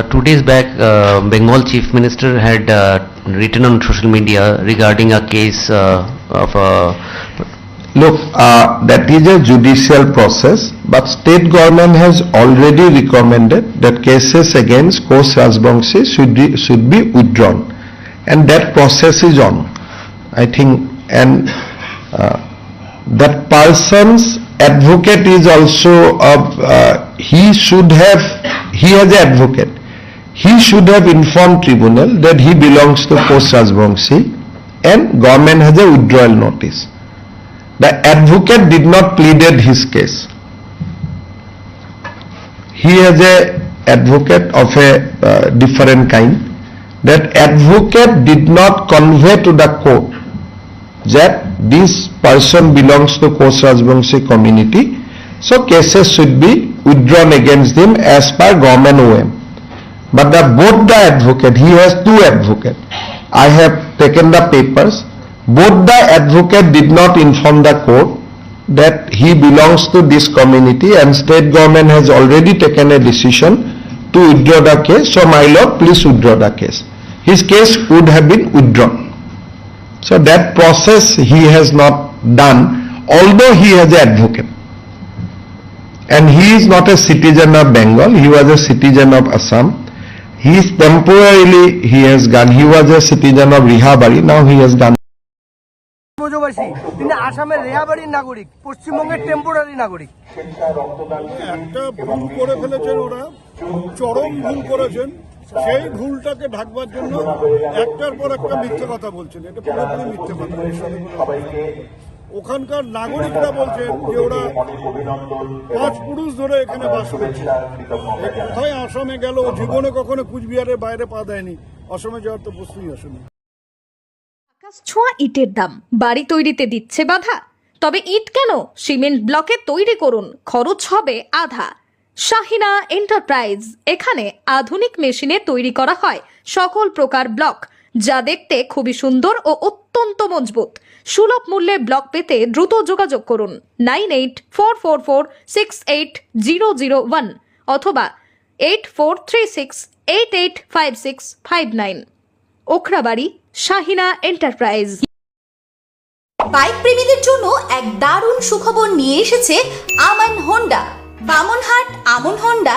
Uh, two days back, uh, Bengal Chief Minister had uh, written on social media regarding a case uh, of a Look, uh, that is a judicial process, but state government has already recommended that cases against Kosh Rajbangshi should be, should be withdrawn. And that process is on, I think, and uh, that person's advocate is also, of, he should have, he has an advocate. He should have informed tribunal that he belongs to Kosh Rajbangshi and government has a withdrawal notice. The advocate did not pleaded his case. He has a advocate of a uh, different kind. That advocate did not convey to the court that this person belongs to Kosh Rajbangshi community, so cases should be withdrawn against him as per government OM. But the, both the advocate, he has two advocate. I have taken the papers. Both the advocate did not inform the court that he belongs to this community and state government has already taken a decision to withdraw the case. So my lord, please withdraw the case. His case would have been withdrawn. So that process he has not done, although he has an advocate. And he is not a citizen of Bengal, he was a citizen of Assam. He is temporarily, he has gone, he was a citizen of Rihabari, now he has gone. ব্রজবাসী তিনি আসামের রেহাবাড়ির নাগরিক পশ্চিমবঙ্গের temporary নাগরিক। একটা ভুল করে ফেলেছেন ওরা চরম ভুল করেছেন। সেই ভুলটাকে ঢাকবার জন্য একটার পর একটা মিথ্যে কথা বলছেন। এটা পুরোপুরি মিথ্যে কথা। ওখানকার নাগরিকরা বলছেন যে ওরা পাঁচ পুরুষ ধরে এখানে বাস করছে। কোথায় আসামে গেল? জীবনে কখনো কুচবিহারের বাইরে পা দেয়নি। অসমে যাওয়ার তো প্রশ্নই আকাশ ছোঁয়া ইটের দাম। বাড়ি তৈরিতে দিচ্ছে বাধা। তবে ইট কেন? সিমেন্ট ব্লকে তৈরি করুন। খরচ হবে আধা। শাহিনা এন্টারপ্রাইজ। এখানে আধুনিক মেশিনে তৈরি করা হয়। সকল প্রকার ব্লক। যা দেখতে খুবই সুন্দর ও অত্যন্ত মজবুত। সুলভ মূল্যে ব্লক পেতে দ্রুত যোগাযোগ করুন nine eight four four four six eight zero zero one অথবা eight four three six eight eight five six five nine. Okhrabari, Shahina enterprise. Bike প্রেমীদের জন্য এক দারুণ সুখবর নিয়ে এসেছে আমান হোন্ডা। বামনহাট আমন হোন্ডা